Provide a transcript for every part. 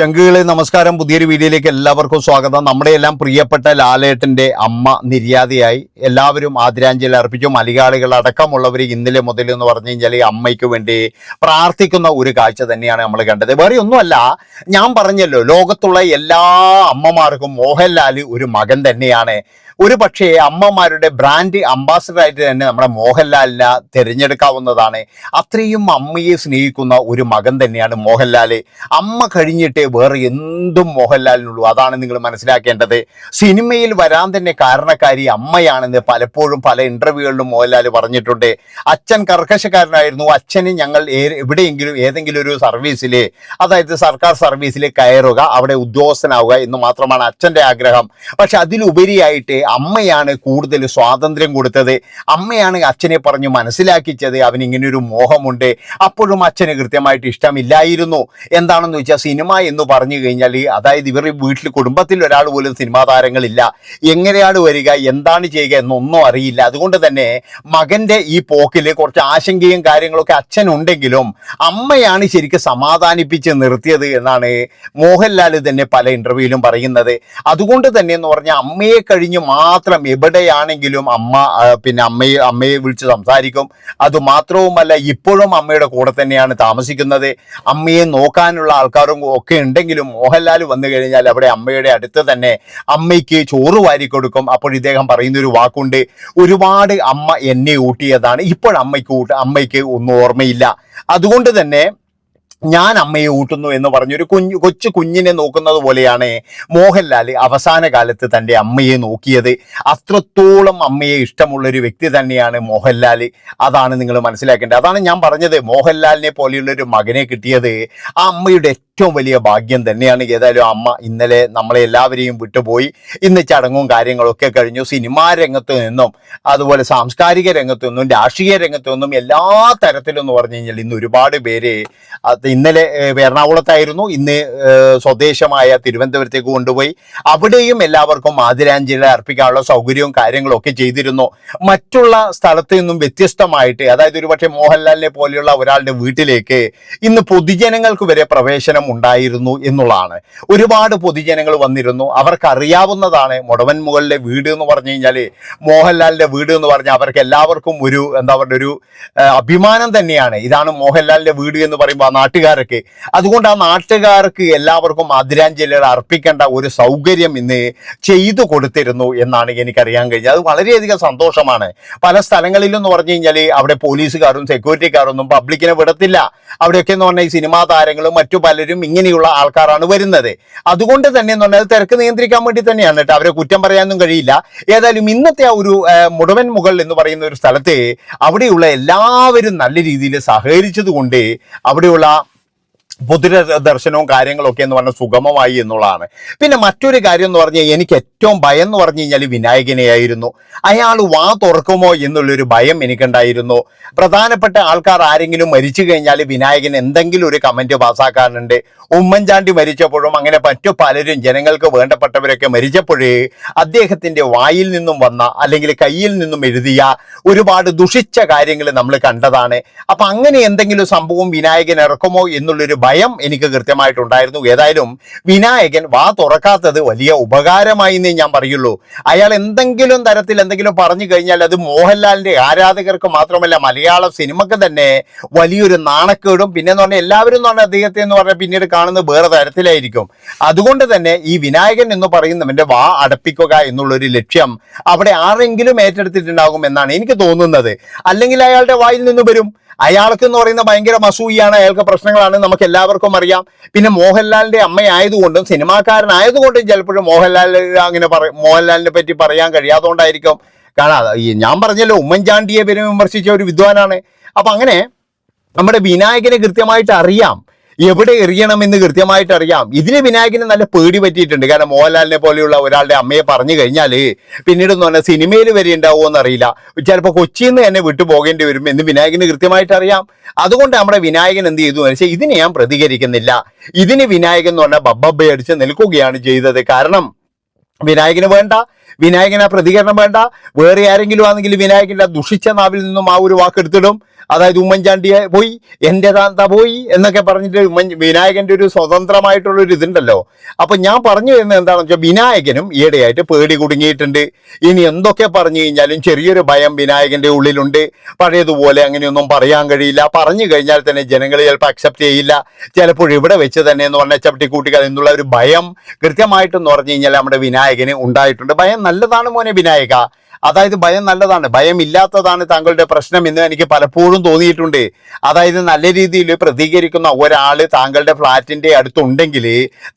ചങ്കുകളെ നമസ്കാരം. പുതിയൊരു വീഡിയോയിലേക്ക് എല്ലാവർക്കും സ്വാഗതം. നമ്മുടെ എല്ലാം പ്രിയപ്പെട്ട ലാലേട്ടന്റെ അമ്മ നിര്യാതയായി എല്ലാവരും ആദരാഞ്ജലി അർപ്പിച്ചു. മലയാളികൾ അടക്കമുള്ളവർ ഇന്നലെ മുതൽ എന്ന് പറഞ്ഞു കഴിഞ്ഞാൽ ഈ അമ്മയ്ക്ക് വേണ്ടി പ്രാർത്ഥിക്കുന്ന ഒരു കാഴ്ച തന്നെയാണ് നമ്മൾ കണ്ടത്. വേറെ ഒന്നുമല്ല ഞാൻ പറഞ്ഞല്ലോ ലോകത്തുള്ള എല്ലാ അമ്മമാർക്കും മോഹൻലാൽ ഒരു മകൻ തന്നെയാണ്. ഒരു പക്ഷേ അമ്മമാരുടെ ബ്രാൻഡ് അംബാസഡർ ആയിട്ട് തന്നെ നമ്മുടെ മോഹൻലാലിനെ തിരഞ്ഞെടുക്കാവുന്നതാണ്. അത്രയും അമ്മയെ സ്നേഹിക്കുന്ന ഒരു മകൻ തന്നെയാണ് മോഹൻലാൽ അമ്മ കഴിഞ്ഞിട്ട് വേറെ എന്തും മോഹൻലാലിനുള്ളൂ. അതാണ് നിങ്ങൾ മനസ്സിലാക്കേണ്ടത്. സിനിമയിൽ വരാൻ തന്നെ കാരണക്കാരി അമ്മയാണെന്ന് പലപ്പോഴും പല ഇന്റർവ്യൂകളിലും മോഹൻലാൽ പറഞ്ഞിട്ടുണ്ട്. അച്ഛൻ കർക്കശക്കാരനായിരുന്നു. അച്ഛന് ഞങ്ങൾ എവിടെയെങ്കിലും ഏതെങ്കിലും ഒരു സർവീസിൽ അതായത് സർക്കാർ സർവീസിൽ കയറുക അവിടെ ഉദ്യോഗസ്ഥനാവുക എന്ന് മാത്രമാണ് അച്ഛന്റെ ആഗ്രഹം. പക്ഷെ അതിലുപരിയായിട്ട് അമ്മയാണ് കൂടുതൽ സ്വാതന്ത്ര്യം കൊടുത്തത്. അമ്മയാണ് അച്ഛനെ പറഞ്ഞു മനസ്സിലാക്കിച്ചത്. അവന് ഇങ്ങനൊരു മോഹമുണ്ട്. അപ്പോഴും അച്ഛന് കൃത്യമായിട്ട് ഇഷ്ടമില്ലായിരുന്നു. എന്താണെന്ന് വെച്ചാൽ സിനിമ എന്ന് പറഞ്ഞു കഴിഞ്ഞാൽ അതായത് ഇവർ വീട്ടിൽ കുടുംബത്തിൽ ഒരാൾ പോലും സിനിമാ താരങ്ങളില്ല. എങ്ങനെയാണ് വരിക? എന്താണ് ചെയ്യുക? എന്നൊന്നും അറിയില്ല. അതുകൊണ്ട് തന്നെ മകന്റെ ഈ പോക്കിൽ കുറച്ച് ആശങ്കയും കാര്യങ്ങളൊക്കെ അച്ഛനുണ്ടെങ്കിലും അമ്മയാണ് ശരിക്കും സമാധാനിപ്പിച്ച് നിർത്തിയത് എന്നാണ് മോഹൻലാൽ തന്നെ പല ഇന്റർവ്യൂവിലും പറയുന്നത്. അതുകൊണ്ട് തന്നെ എന്ന് പറഞ്ഞാൽ അമ്മയെ കഴിഞ്ഞ് മാത്രം എവിടെയാണെങ്കിലും അമ്മ പിന്നെ അമ്മയെ അമ്മയെ വിളിച്ച് സംസാരിക്കും. അതുമാത്രവുമല്ല ഇപ്പോഴും അമ്മയുടെ കൂടെ തന്നെയാണ് താമസിക്കുന്നത്. അമ്മയെ നോക്കാനുള്ള ആൾക്കാരും ഒക്കെ ഉണ്ടെങ്കിലും മോഹൻലാൽ വന്നു കഴിഞ്ഞാൽ അവിടെ അമ്മയുടെ അടുത്ത് തന്നെ അമ്മയ്ക്ക് ചോറ് വാരി കൊടുക്കും. അപ്പോൾ ഇദ്ദേഹം പറയുന്ന ഒരു വാക്കുണ്ട് ഒരുപാട് അമ്മ എന്നെ ഊട്ടിയതാണ്. ഇപ്പോൾ അമ്മയ്ക്ക് അമ്മയ്ക്ക് ഒന്നും ഓർമ്മയില്ല. അതുകൊണ്ട് തന്നെ ഞാൻ അമ്മയെ ഊട്ടുന്നു എന്ന് പറഞ്ഞൊരു കുഞ്ഞു കൊച്ചു കുഞ്ഞിനെ നോക്കുന്നത് പോലെയാണ് മോഹൻലാൽ അവസാന കാലത്ത് തന്റെ അമ്മയെ നോക്കിയത്. അത്രത്തോളം അമ്മയെ ഇഷ്ടമുള്ള ഒരു വ്യക്തി തന്നെയാണ് മോഹൻലാൽ അതാണ് നിങ്ങൾ മനസ്സിലാക്കേണ്ടത്. അതാണ് ഞാൻ പറഞ്ഞത്. മോഹൻലാലിനെ പോലെയുള്ള ഒരു മകനെ കിട്ടിയത് ആ അമ്മയുടെ ഏറ്റവും വലിയ ഭാഗ്യം തന്നെയാണ്. ഏതായാലും അമ്മ ഇന്നലെ നമ്മളെ എല്ലാവരെയും വിട്ടുപോയി. ഇന്ന് ചടങ്ങും കാര്യങ്ങളൊക്കെ കഴിഞ്ഞു. സിനിമാ രംഗത്ത് നിന്നും അതുപോലെ സാംസ്കാരിക രംഗത്തു നിന്നും രാഷ്ട്രീയ രംഗത്തു നിന്നും എല്ലാ തരത്തിലും എന്ന് പറഞ്ഞു കഴിഞ്ഞാൽ ഇന്ന് ഒരുപാട് പേര് ഇന്നലെ എറണാകുളത്തായിരുന്നു. ഇന്ന് സ്വദേശമായ തിരുവനന്തപുരത്തേക്ക് കൊണ്ടുപോയി. അവിടെയും എല്ലാവർക്കും ആദരാഞ്ജലി അർപ്പിക്കാനുള്ള സൗകര്യവും കാര്യങ്ങളും ഒക്കെ ചെയ്തിരുന്നു. മറ്റുള്ള സ്ഥലത്ത് നിന്നും വ്യത്യസ്തമായിട്ട് അതായത് ഒരുപക്ഷെ മോഹൻലാലിനെ പോലെയുള്ള ഒരാളുടെ വീട്ടിലേക്ക് ഇന്ന് പൊതുജനങ്ങൾക്ക് വരെ പ്രവേശനം ഉണ്ടായിരുന്നു എന്നുള്ളതാണ്. ഒരുപാട് പൊതുജനങ്ങൾ വന്നിരുന്നു. അവർക്ക് അറിയാവുന്നതാണ് മുടവൻ മുകളിലെ വീട് എന്ന് പറഞ്ഞു കഴിഞ്ഞാൽ മോഹൻലാലിന്റെ വീട് എന്ന് പറഞ്ഞാൽ അവർക്ക് എല്ലാവർക്കും ഒരു എന്താ പറയുക ഒരു അഭിമാനം തന്നെയാണ്. ഇതാണ് മോഹൻലാലിന്റെ വീട് എന്ന് പറയുമ്പോൾ ആ നാട്ടുകാർക്ക്. അതുകൊണ്ട് ആ നാട്ടുകാർക്ക് എല്ലാവർക്കും ആദരാഞ്ജലികൾ അർപ്പിക്കേണ്ട ഒരു സൗകര്യം ഇന്ന് ചെയ്തു കൊടുത്തിരുന്നു എന്നാണ് എനിക്കറിയാൻ കഴിഞ്ഞത്. അത് വളരെയധികം സന്തോഷമാണ്. പല സ്ഥലങ്ങളിലും എന്ന് പറഞ്ഞു കഴിഞ്ഞാൽ അവിടെ പോലീസുകാരും സെക്യൂരിറ്റിക്കാരും ഒന്നും പബ്ലിക്കിനെ വിടത്തില്ല. അവിടെയൊക്കെ എന്ന് പറഞ്ഞാൽ ഈ സിനിമാ താരങ്ങളും മറ്റു പലരും ഇങ്ങനെയുള്ള ആൾക്കാരാണ് വരുന്നത്. അതുകൊണ്ട് തന്നെ എന്ന് പറഞ്ഞാൽ തിരക്ക് നിയന്ത്രിക്കാൻ വേണ്ടി തന്നെയാണ് കേട്ടോ. അവരെ കുറ്റം പറയാനൊന്നും കഴിയില്ല. ഏതായാലും ഇന്നത്തെ ആ ഒരു മുടവൻ മുകൾ എന്ന് പറയുന്ന ഒരു സ്ഥലത്തെ അവിടെയുള്ള എല്ലാവരും നല്ല രീതിയിൽ സഹകരിച്ചത് കൊണ്ട് അവിടെയുള്ള പൊതുര ദർശനവും കാര്യങ്ങളൊക്കെ എന്ന് പറഞ്ഞാൽ സുഗമമായി എന്നുള്ളതാണ്. പിന്നെ മറ്റൊരു കാര്യം എന്ന് പറഞ്ഞാൽ എനിക്ക് ഏറ്റവും ഭയം എന്ന് പറഞ്ഞു കഴിഞ്ഞാൽ വിനായകനെയായിരുന്നു. അയാൾ വാ തുറക്കുമോ എന്നുള്ളൊരു ഭയം എനിക്കുണ്ടായിരുന്നു. പ്രധാനപ്പെട്ട ആൾക്കാർ ആരെങ്കിലും മരിച്ചു കഴിഞ്ഞാൽ വിനായകൻ എന്തെങ്കിലും ഒരു കമന്റ് പാസ്സാക്കാറുണ്ട്. ഉമ്മൻചാണ്ടി മരിച്ചപ്പോഴും അങ്ങനെ മറ്റു പലരും ജനങ്ങൾക്ക് വേണ്ടപ്പെട്ടവരൊക്കെ മരിച്ചപ്പോഴേ അദ്ദേഹത്തിന്റെ വായിൽ നിന്നും വന്ന അല്ലെങ്കിൽ കയ്യിൽ നിന്നും എഴുതിയ ഒരുപാട് ദുഷിച്ച കാര്യങ്ങൾ നമ്മൾ കണ്ടതാണ്. അപ്പൊ അങ്ങനെ എന്തെങ്കിലും സംഭവം വിനായകൻ ഇറക്കുമോ എന്നുള്ളൊരു ഭയം എനിക്ക് കൃത്യമായിട്ടുണ്ടായിരുന്നു. ഏതായാലും വിനായകൻ വാ തുറക്കാത്തത് വലിയ ഉപകാരമായി എന്നേ ഞാൻ പറയുള്ളൂ. അയാൾ എന്തെങ്കിലും തരത്തിൽ എന്തെങ്കിലും പറഞ്ഞു കഴിഞ്ഞാൽ അത് മോഹൻലാലിന്റെ ആരാധകർക്ക് മാത്രമല്ല മലയാള സിനിമക്ക് തന്നെ വലിയൊരു നാണക്കേടും. പിന്നെ എന്ന് പറഞ്ഞാൽ എല്ലാവരും എന്ന് പറഞ്ഞാൽ അദ്ദേഹത്തെ എന്ന് പറഞ്ഞാൽ പിന്നീട് കാണുന്നത് വേറെ തരത്തിലായിരിക്കും. അതുകൊണ്ട് തന്നെ ഈ വിനായകൻ എന്ന് പറയുന്നവന്റെ വാ അടപ്പിക്കുക എന്നുള്ളൊരു ലക്ഷ്യം അവിടെ ആരെങ്കിലും ഏറ്റെടുത്തിട്ടുണ്ടാകും എന്നാണ് എനിക്ക് തോന്നുന്നത്. അല്ലെങ്കിൽ അയാളുടെ വായിൽ നിന്ന് വരും. അയാൾക്ക് എന്ന് പറയുന്ന ഭയങ്കര മസൂയാണ് അയാൾക്ക് പ്രശ്നങ്ങളാണ് നമുക്ക് എല്ലാവർക്കും അറിയാം. പിന്നെ മോഹൻലാലിന്റെ അമ്മയായതുകൊണ്ടും സിനിമാക്കാരനായതുകൊണ്ടും ചിലപ്പോഴും മോഹൻലാൽ അങ്ങനെ പറ മോഹൻലാലിനെ പറ്റി പറയാൻ കഴിയാത്തതുകൊണ്ടായിരിക്കും. കാരണം ഈ ഞാൻ പറഞ്ഞല്ലോ ഉമ്മൻചാണ്ടിയെ വിമർശിച്ച ഒരു വിദ്വാനാണ്. അപ്പൊ അങ്ങനെ നമ്മുടെ വിനായകനെ കൃത്യമായിട്ട് അറിയാം. എവിടെ എറിയണമെന്ന് കൃത്യമായിട്ട് അറിയാം. ഇതിന് വിനായകന് നല്ല പേടി പറ്റിയിട്ടുണ്ട്. കാരണം മോഹൻലാലിനെ പോലെയുള്ള ഒരാളുടെ അമ്മയെ പറഞ്ഞു കഴിഞ്ഞാൽ പിന്നീട് എന്ന് പറഞ്ഞാൽ സിനിമയിൽ വരെ ഉണ്ടാവുമോ എന്നറിയില്ല ചിലപ്പോൾ കൊച്ചിയിൽ നിന്ന് തന്നെ വിട്ടു പോകേണ്ടി വരും എന്ന് വിനായകന് കൃത്യമായിട്ട് അറിയാം. അതുകൊണ്ട് നമ്മുടെ വിനായകൻ എന്ത് ചെയ്തു വെച്ചാൽ ഇതിനെ ഞാൻ പ്രതികരിക്കുന്നില്ല. ഇതിന് വിനായകൻ എന്ന് പറഞ്ഞാൽ ബബ്ബബ്ബ അടിച്ച് നിൽക്കുകയാണ് ചെയ്തത്. കാരണം വിനായകന് വേണ്ട. വിനായകന് പ്രതികരണം വേണ്ട. വേറെ ആരെങ്കിലും ആണെങ്കിൽ വിനായകന്റെ ദുഷിച്ച നാവിൽ നിന്നും ആ ഒരു വാക്കെടുത്തിടും. അതായത് ഉമ്മൻചാണ്ടിയെ പോയി എന്റെ താന്ത പോയി എന്നൊക്കെ പറഞ്ഞിട്ട് ഉമ്മൻ വിനായകന്റെ ഒരു സ്വതന്ത്രമായിട്ടുള്ള ഒരു ഇതുണ്ടല്ലോ. അപ്പൊ ഞാൻ പറഞ്ഞു വരുന്നത് എന്താണെന്ന് വെച്ചാൽ വിനായകനും ഈയിടെയായിട്ട് പേടി കുടുങ്ങിയിട്ടുണ്ട്. ഇനി എന്തൊക്കെ പറഞ്ഞു കഴിഞ്ഞാലും ചെറിയൊരു ഭയം വിനായകന്റെ ഉള്ളിലുണ്ട്. പഴയതുപോലെ അങ്ങനെയൊന്നും പറയാൻ കഴിയില്ല. പറഞ്ഞു കഴിഞ്ഞാൽ തന്നെ ജനങ്ങൾ ചിലപ്പോൾ അക്സെപ്റ്റ് ചെയ്യില്ല. ചിലപ്പോൾ ഇവിടെ വെച്ച് തന്നെ എന്ന് പറഞ്ഞാൽ ചവിട്ടിക്കൂട്ടികൾ എന്നുള്ള ഒരു ഭയം കൃത്യമായിട്ടെന്ന് പറഞ്ഞു കഴിഞ്ഞാൽ നമ്മുടെ വിനായകന് ഉണ്ടായിട്ടുണ്ട്. ഭയം നല്ലതാണ് മോനെ വിനായക. അതായത് ഭയം നല്ലതാണ്. ഭയം ഇല്ലാത്തതാണ് താങ്കളുടെ പ്രശ്നം എന്ന് എനിക്ക് പലപ്പോഴും തോന്നിയിട്ടുണ്ട്. അതായത് നല്ല രീതിയിൽ പ്രതികരിക്കുന്ന ഒരാൾ താങ്കളുടെ ഫ്ലാറ്റിന്റെ അടുത്തുണ്ടെങ്കിൽ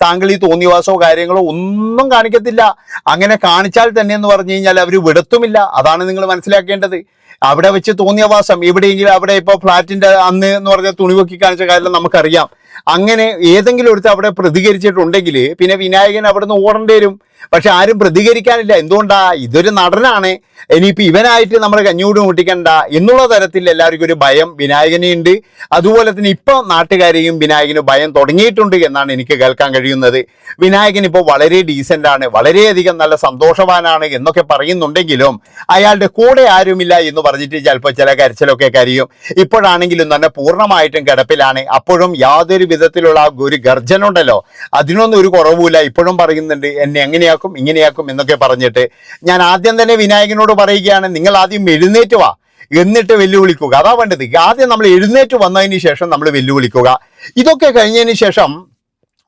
താങ്കൾ ഈ തോന്നിവാസമോ കാര്യങ്ങളോ ഒന്നും കാണിക്കത്തില്ല. അങ്ങനെ കാണിച്ചാൽ തന്നെ എന്ന് പറഞ്ഞു കഴിഞ്ഞാൽ അവർ വിടത്തുമില്ല. അതാണ് നിങ്ങൾ മനസ്സിലാക്കേണ്ടത്. അവിടെ വെച്ച് തോന്നിയവാസം എവിടെയെങ്കിലും അവിടെ ഇപ്പോൾ ഫ്ലാറ്റിന്റെ അന്ന് എന്ന് പറഞ്ഞ തുണി പൊക്കി കാണിച്ച കാര്യം നമുക്കറിയാം. അങ്ങനെ ഏതെങ്കിലും ഒരുത്ത് അവിടെ പ്രതികരിച്ചിട്ടുണ്ടെങ്കിൽ പിന്നെ വിനായകൻ അവിടെ നിന്ന് ഓടേണ്ടി വരും. പക്ഷെ ആരും പ്രതികരിക്കാനില്ല. എന്തുകൊണ്ടാ? ഇതൊരു നടനാണ്. ഇനിയിപ്പോൾ ഇവനായിട്ട് നമ്മൾ കഞ്ഞൂട് മുട്ടിക്കണ്ട എന്നുള്ള തരത്തിൽ എല്ലാവർക്കും ഒരു ഭയം വിനായകനെയുണ്ട്. അതുപോലെ തന്നെ ഇപ്പോൾ നാട്ടുകാരെയും വിനായകന് ഭയം തുടങ്ങിയിട്ടുണ്ട് എന്നാണ് എനിക്ക് കേൾക്കാൻ കഴിയുന്നത്. വിനായകൻ ഇപ്പോൾ വളരെ ഡീസന്റ് ആണ് വളരെയധികം നല്ല സന്തോഷവാനാണ് എന്നൊക്കെ പറയുന്നുണ്ടെങ്കിലും അയാളുടെ കൂടെ ആരുമില്ല എന്ന് പറഞ്ഞിട്ട് ചിലപ്പോൾ ചില കരച്ചിലൊക്കെ കരിയും. ഇപ്പോഴാണെങ്കിലും തന്നെ പൂർണമായിട്ടും കിടപ്പിലാണ്. അപ്പോഴും യാതൊരു വിധത്തിലുള്ള ആ ഒരു ഗർജനുണ്ടല്ലോ. അതിനൊന്നും ഒരു കുറവുമില്ല. ഇപ്പോഴും പറയുന്നുണ്ട് എന്നെ എങ്ങനെയാക്കും ഇങ്ങനെയാക്കും എന്നൊക്കെ പറഞ്ഞിട്ട് ഞാൻ ആദ്യം തന്നെ വിനായകനോട് പറയുകയാണ് നിങ്ങൾ ആദ്യം എഴുന്നേറ്റ് വാ. എന്നിട്ട് വെല്ലുവിളിക്കുക. അതാ വേണ്ടത്. ആദ്യം നമ്മൾ എഴുന്നേറ്റ് വന്നതിന് ശേഷം നമ്മൾ വെല്ലുവിളിക്കുക. ഇതൊക്കെ കഴിഞ്ഞതിന് ശേഷം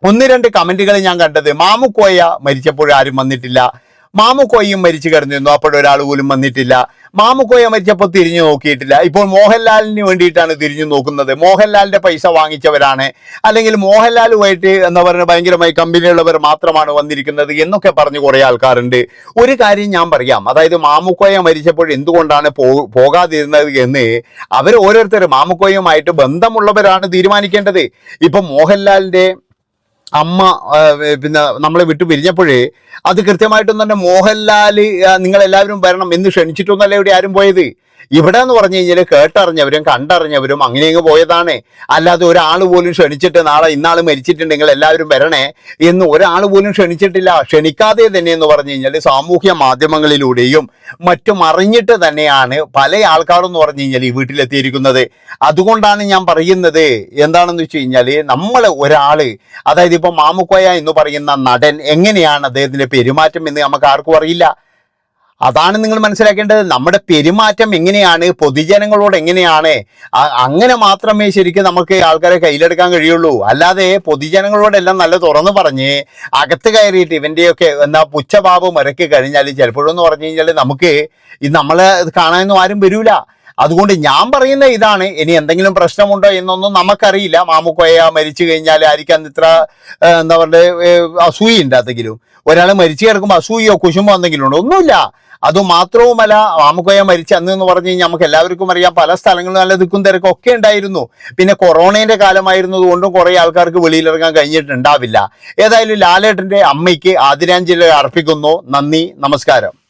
ഒന്ന് രണ്ട് കമന്റുകൾ ഞാൻ കണ്ടത്. മാമുക്കോയ മരിച്ചപ്പോൾ ആരും വന്നിട്ടില്ല. മാമുക്കോയും മരിച്ചു കിടന്നിരുന്നു. അപ്പോഴൊരാൾ പോലും വന്നിട്ടില്ല. മാമുക്കോയ മരിച്ചപ്പോൾ തിരിഞ്ഞു നോക്കിയിട്ടില്ല. ഇപ്പോൾ മോഹൻലാലിന് വേണ്ടിയിട്ടാണ് തിരിഞ്ഞു നോക്കുന്നത്. മോഹൻലാലിന്റെ പൈസ വാങ്ങിച്ചവരാണ്. അല്ലെങ്കിൽ മോഹൻലാലുമായിട്ട് എന്താ പറയുക ഭയങ്കരമായി കമ്പനിയുള്ളവർ മാത്രമാണ് വന്നിരിക്കുന്നത് എന്നൊക്കെ പറഞ്ഞ് കുറേ ആൾക്കാരുണ്ട്. ഒരു കാര്യം ഞാൻ പറയാം. അതായത് മാമുക്കോയ മരിച്ചപ്പോൾ എന്തുകൊണ്ടാണ് പോകാതിരുന്നത് എന്ന് അവർ ഓരോരുത്തർ മാമുക്കോയുമായിട്ട് ബന്ധമുള്ളവരാണ് തീരുമാനിക്കേണ്ടത്. ഇപ്പം മോഹൻലാലിന്റെ അമ്മ പിന്നെ നമ്മളെ വിട്ടു പിരിഞ്ഞപ്പോഴേ അത് കൃത്യമായിട്ടും തന്നെ മോഹൻലാൽ നിങ്ങൾ എല്ലാവരും വരണം എന്ന് ക്ഷണിച്ചിട്ടൊന്നല്ല ഇവിടെ ആരും പോയത്. ഇവിടെ എന്ന് പറഞ്ഞു കഴിഞ്ഞാൽ കേട്ടറിഞ്ഞവരും കണ്ടറിഞ്ഞവരും അങ്ങനെ അങ്ങ് പോയതാണ്. അല്ലാതെ ഒരാൾ പോലും ക്ഷണിച്ചിട്ട് നാളെ ഇന്നാൾ മരിച്ചിട്ടുണ്ടെങ്കിൽ എല്ലാവരും വരണേ എന്ന് ഒരാൾ പോലും ക്ഷണിച്ചിട്ടില്ല. ക്ഷണിക്കാതെ തന്നെ എന്ന് പറഞ്ഞു കഴിഞ്ഞാൽ സാമൂഹ്യ മാധ്യമങ്ങളിലൂടെയും മറ്റും അറിഞ്ഞിട്ട് തന്നെയാണ് പല ആൾക്കാരും എന്ന് പറഞ്ഞു കഴിഞ്ഞാൽ ഈ വീട്ടിലെത്തിയിരിക്കുന്നത്. അതുകൊണ്ടാണ് ഞാൻ പറയുന്നത്. എന്താണെന്ന് വെച്ച് കഴിഞ്ഞാൽ നമ്മൾ ഒരാൾ അതായത് ഇപ്പം മാമുക്കോയ എന്ന് പറയുന്ന നടൻ എങ്ങനെയാണ് അദ്ദേഹത്തിന്റെ പെരുമാറ്റം എന്ന് നമുക്ക് ആർക്കും അറിയില്ല. അതാണ് നിങ്ങൾ മനസ്സിലാക്കേണ്ടത്. നമ്മുടെ പെരുമാറ്റം എങ്ങനെയാണ്? പൊതുജനങ്ങളോട് എങ്ങനെയാണ്? അങ്ങനെ മാത്രമേ ശരിക്കും നമുക്ക് ആൾക്കാരെ കയ്യിലെടുക്കാൻ കഴിയുള്ളൂ. അല്ലാതെ പൊതുജനങ്ങളോടെല്ലാം നല്ല തുറന്നു പറഞ്ഞ് അകത്ത് കയറിയിട്ട് ഇവന്റെയൊക്കെ എന്താ പുച്ഛഭാവം ഇറക്കി കഴിഞ്ഞാൽ ചിലപ്പോഴെന്ന് പറഞ്ഞു കഴിഞ്ഞാൽ നമുക്ക് ഇത് നമ്മളെ കാണാനൊന്നും ആരും വരൂല. അതുകൊണ്ട് ഞാൻ പറയുന്ന ഇതാണ്. ഇനി എന്തെങ്കിലും പ്രശ്നമുണ്ടോ എന്നൊന്നും നമുക്കറിയില്ല. മാമുക്കോയ മരിച്ചു കഴിഞ്ഞാൽ ആയിരിക്കാം ഇത്ര എന്താ പറയുക അസൂയ ഉണ്ടാത്തെങ്കിലും ഒരാൾ മരിച്ചു കിടക്കുമ്പോൾ അസൂയോ കുശുമോ എന്തെങ്കിലും ഉണ്ടോ? ഒന്നുമില്ല. അത് മാത്രവുമല്ല മാമുക്കോയ മരിച്ച അന്ന് എന്ന് പറഞ്ഞു കഴിഞ്ഞാൽ നമുക്ക് എല്ലാവർക്കും അറിയാം. പല സ്ഥലങ്ങളും നല്ല ദിക്കും തിരക്കും ഒക്കെ ഉണ്ടായിരുന്നു. പിന്നെ കൊറോണയുടെ കാലമായിരുന്നത് കൊണ്ടും കുറെ ആൾക്കാർക്ക് വെളിയിലിറങ്ങാൻ കഴിഞ്ഞിട്ടുണ്ടാവില്ല. ഏതായാലും ലാലേട്ടന്റെ അമ്മയ്ക്ക് ആദരാഞ്ജലി അർപ്പിക്കുന്നു. നന്ദി. നമസ്കാരം.